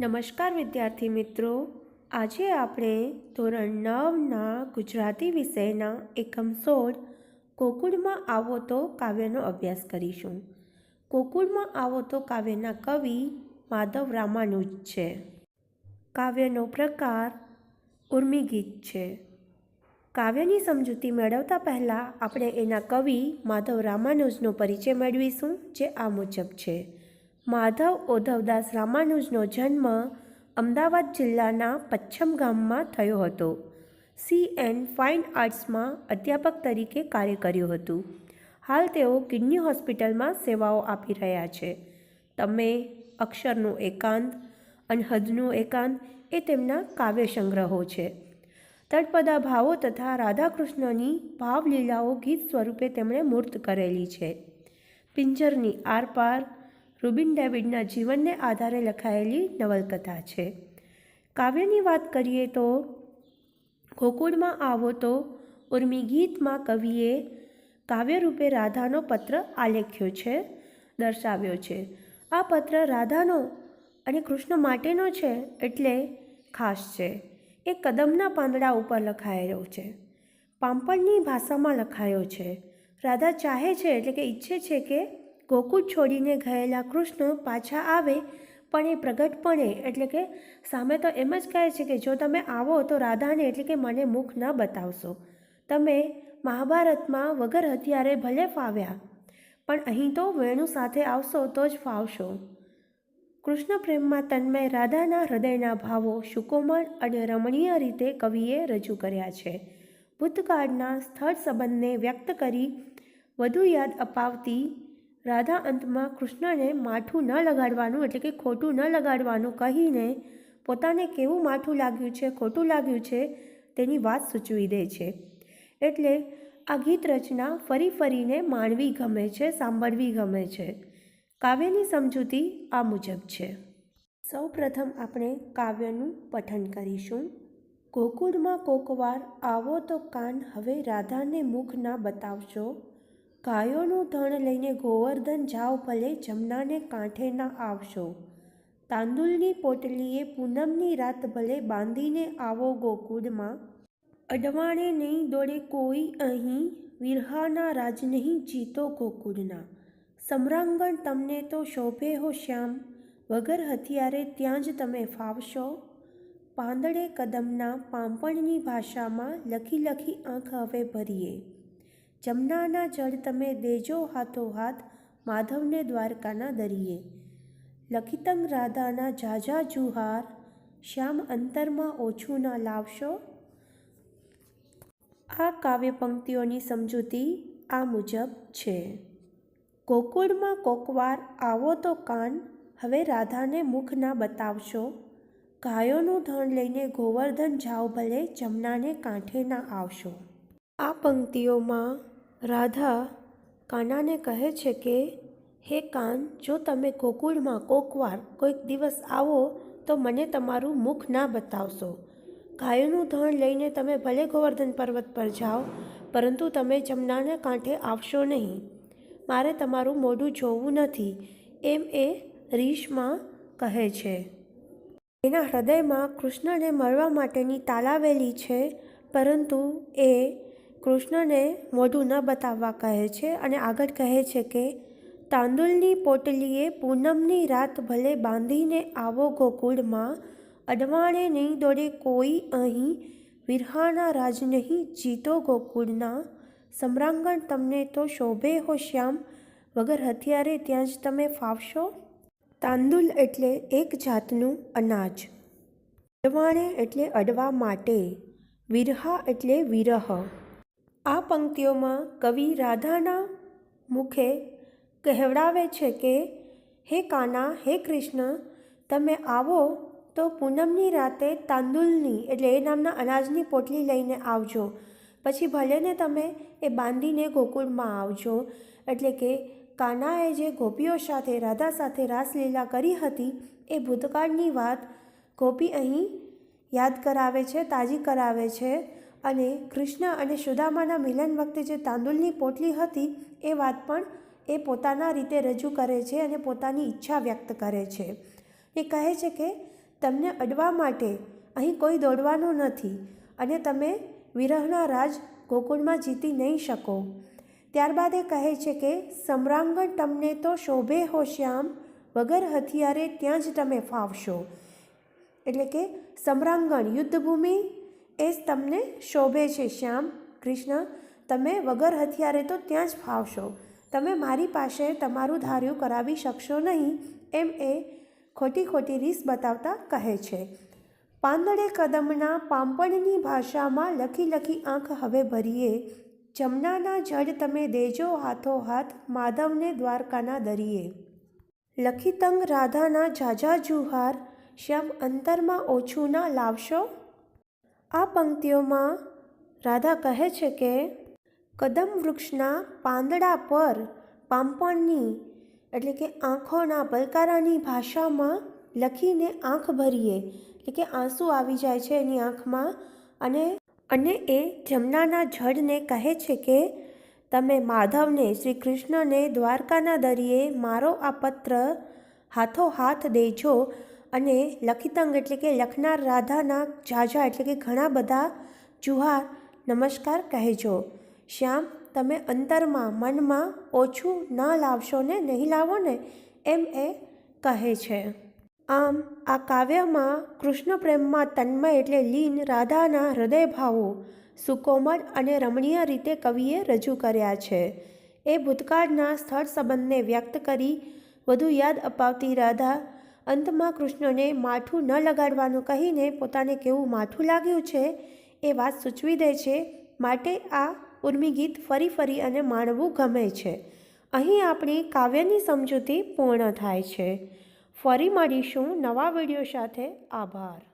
નમસ્કાર વિદ્યાર્થી મિત્રો. આજે આપણે ધોરણ નવના ગુજરાતી વિષયના એકમ સોળ ગોકુળમાં આવો તો કાવ્યનો અભ્યાસ કરીશું. ગોકુળમાં આવો તો કાવ્યના કવિ માધવ રામાનુજ છે. કાવ્યનો પ્રકાર ઉર્મિગીત છે. કાવ્યની સમજૂતી મેળવતા પહેલાં આપણે એના કવિ માધવ રામાનુજનો પરિચય મેળવીશું, જે આ મુજબ છે. માધવ ઓધવદાસ રામાનુજનો જન્મ અમદાવાદ જિલ્લાના પચ્છમ ગામમાં થયો હતો. સી એન્ડ ફાઇન આર્ટ્સમાં અધ્યાપક તરીકે કાર્ય કર્યું હતું. હાલ તેઓ કિડની હોસ્પિટલમાં સેવાઓ આપી રહ્યા છે. તમે અક્ષરનું એકાંત, અનહદનું એકાંત એ તેમના કાવ્ય સંગ્રહો છે. તળપદા ભાવો તથા રાધાકૃષ્ણની ભાવલીલાઓ ગીત સ્વરૂપે તેમણે મૂર્ત કરેલી છે. પિંજરની આરપાર રૂબિન ડેવિડના જીવનને આધારે લખાયેલી નવલકથા છે. કાવ્યની વાત કરીએ તો, ગોકુળમાં આવો તો ઉર્મી ગીતમાં કવિએ કાવ્યરૂપે રાધાનો પત્ર આલેખ્યો છે, દર્શાવ્યો છે. આ પત્ર રાધાનો અને કૃષ્ણ માટેનો છે એટલે ખાસ છે. એ કદમના પાંદડા ઉપર લખાયેલો છે. પાંપણની ભાષામાં લખાયો છે. રાધા ચાહે છે એટલે કે ઈચ્છે છે કે ગોકુળ છોડીને ગયેલા કૃષ્ણ પાછા આવે, પણ એ પ્રગટપણે એટલે કે સામે તો એમ જ કહે છે કે જો તમે આવો તો રાધાને એટલે કે મને મુખ ન બતાવશો. તમે મહાભારતમાં વગર હથિયારે ભલે ફાવ્યા, પણ અહીં તો વેણુ સાથે આવશો તો જ ફાવશો. કૃષ્ણ પ્રેમમાં તન્મય રાધાના હૃદયના ભાવો સુકોમળ અને રમણીય રીતે કવિએ રજૂ કર્યા છે. ભૂતકાળના સ્થળ સંબંધને વ્યક્ત કરી વધુ યાદ અપાવતી રાધા અંતમાં કૃષ્ણને માથું ન લગાડવાનું એટલે કે ખોટું ન લગાડવાનું કહીને પોતાને કેવું માથું લાગ્યું છે, ખોટું લાગ્યું છે તેની વાત સૂચવી દે છે. એટલે આ ગીત રચના ફરી ફરીને માણવી ગમે છે, સાંભળવી ગમે છે. કાવ્યની સમજૂતી આ મુજબ છે. સૌ પ્રથમ આપણે કાવ્યનું પઠન કરીશું. ગોકુળમાં કોકવાર આવો તો કાન હવે રાધાને મુખ ના બતાવશો. ગાયોનું ધણ લઈને ગોવર્ધન જાઓ ભલે જમનાને કાંઠે ના આવશો. તાંદુલની પોટલીએ પૂનમની રાત ભલે બાંધીને આવો ગોકુળમાં. અડવાણે નહીં દોડે કોઈ અહીં, વિરહાના રાજ નહીં જીતો ગોકુળના. સમ્રાંગણ તમને તો શોભે હો શ્યામ, વગર હથિયારે ત્યાં જ તમે ફાવશો? પાંદડે કદમના પાંપણની ભાષામાં લખી લખી આંખ હવે ભરીએ. જમનાના જળ તમે દેજો હાથોહાથ માધવને દ્વારકાના દરિયે. લખિતંગ રાધાના ઝાઝા જુહાર, શ્યામ અંતરમાં ઓછું ના લાવશો? આ કાવ્ય પંક્તિઓની સમજૂતી આ મુજબ છે. ગોકુળમાં કોકવાર આવો તો કાન, હવે રાધાને મુખ ના બતાવશો. ગાયોનું ધણ લઈને ગોવર્ધન જાઓ ભલે જમનાને કાંઠે ના આવશો. આ પંક્તિઓમાં રાધા કાનાને કહે છે કે, હે કાન, જો તમે ગોકુળમાં કોકવાર કોઈક દિવસ આવો, તો મને તમારું મુખ ના બતાવશો. ગાયોનું ધણ લઈને તમે ભલે ગોવર્ધન પર્વત પર જાઓ, પરંતુ તમે જમનાને કાંઠે આવશો નહીં. મારે તમારું મોઢું જોવું નથી, એમ એ રીશમાં કહે છે. એના હૃદયમાં કૃષ્ણને મળવા માટેની તાલાવેલી છે, પરંતુ એ કૃષ્ણને મોઢું ન બતાવવા કહે છે અને આગળ કહે છે કે તાંદુલની પોટલીએ પૂનમની રાત ભલે બાંધીને આવો ગોકુળમાં, અડવાણે નહીં દોડે કોઈ અહીં વિરહાના રાજ નહીં જીતો ગોકુળના. સમ્રાંગણ તમને તો શોભે હો શ્યામ, વગર હથિયારે ત્યાં જ તમે ફાવશો? તાંદુલ એટલે એક જાતનું અનાજ. અડવાણે એટલે અડવા માટે. વિરહા એટલે વિરહ. આ પંક્તિઓમાં કવિ રાધાના મુખે કહેવડાવે છે કે, હે કાના, હે કૃષ્ણ, તમે આવો તો પૂનમની રાતે તાંદુલની, એટલે એ નામના અનાજની પોટલી લઈને આવજો. પછી ભલેને તમે એ બાંધીને ગોકુળમાં આવજો. એટલે કે કાનાએ જે ગોપીઓ સાથે, રાધા સાથે રાસલીલા કરી હતી, એ ભૂતકાળની વાત ગોપી અહીં યાદ કરાવે છે, તાજી કરાવે છે. અને કૃષ્ણ અને સુદામાના મિલન વખતે જે તાંદુલની પોટલી હતી, એ વાત પણ એ પોતાના રીતે રજૂ કરે છે અને પોતાની ઈચ્છા વ્યક્ત કરે છે. એ કહે છે કે, તમને અડવા માટે અહીં કોઈ દોડવાનું નથી અને તમે વિરહના રાજ ગોકુળમાં જીતી નહીં શકો. ત્યારબાદ એ કહે છે કે, સમ્રાંગણ તમને તો શોભે હો શ્યામ, વગર હથિયારે ત્યાં જ તમે ફાવશો. એટલે કે, સમ્રાંગણ યુદ્ધભૂમિ એ જ તમને શોભે છે, શ્યામ, કૃષ્ણ. તમે વગર હથિયારે તો ત્યાં જ ફાવશો. તમે મારી પાસે તમારું ધાર્યું કરાવી શકશો નહીં, એમ એ ખોટી ખોટી રીસ બતાવતા કહે છે. પાંદડે કદમના પાંપણની ભાષામાં લખી લખી આંખ હવે ભરીએ. જમનાના જડ તમે દેજો હાથો હાથ, માધવને દ્વારકાના દરિયે. લખીતંગ રાધાના ઝાઝા જુહાર. શ્યામ અંતરમાં ઓછું ના લાવશો? આ પંક્તિઓમાં રાધા કહે છે કે કદમ વૃક્ષના પાંદડા પર પાંપણની, એટલે કે આંખોના પલકારાની ભાષામાં લખીને આંખ ભરીએ, એટલે કે આંસુ આવી જાય છે એની આંખમાં. અને અને એ જમનાના જળને કહે છે કે, તમે માધવને શ્રી કૃષ્ણને દ્વારકાના દરિયે મારો આ પત્ર હાથો હાથ દેજો અને લખિતંગ એટલે કે લખનાર રાધાના ઝાઝા એટલે કે ઘણા બધા જુહાર નમસ્કાર કહેજો શ્યામ, તમે અંતરમાં, મનમાં ઓછું ન લાવશો ને નહીં લાવો ને? એમ એ કહે છે. આમ, આ કાવ્યમાં કૃષ્ણ પ્રેમમાં તન્મય એટલે લીન રાધાના હૃદયભાવો સુકોમળ અને રમણીય રીતે કવિએ રજૂ કર્યા છે. એ ભૂતકાળના સ્થળ સંબંધને વ્યક્ત કરી વધુ યાદ અપાવતી રાધા અંતમાં કૃષ્ણને માઠું ન લગાડવાનું કહીને પોતાને કેવું માઠું લાગ્યું છે એ વાત સૂચવી દે છે, માટે આ ઉર્મી ગીત ફરી ફરી અને માણવું ગમે છે. અહીં આપણી કાવ્યની સમજૂતી પૂર્ણ થાય છે. ફરી મળીશું નવા વીડિયો સાથે. આભાર.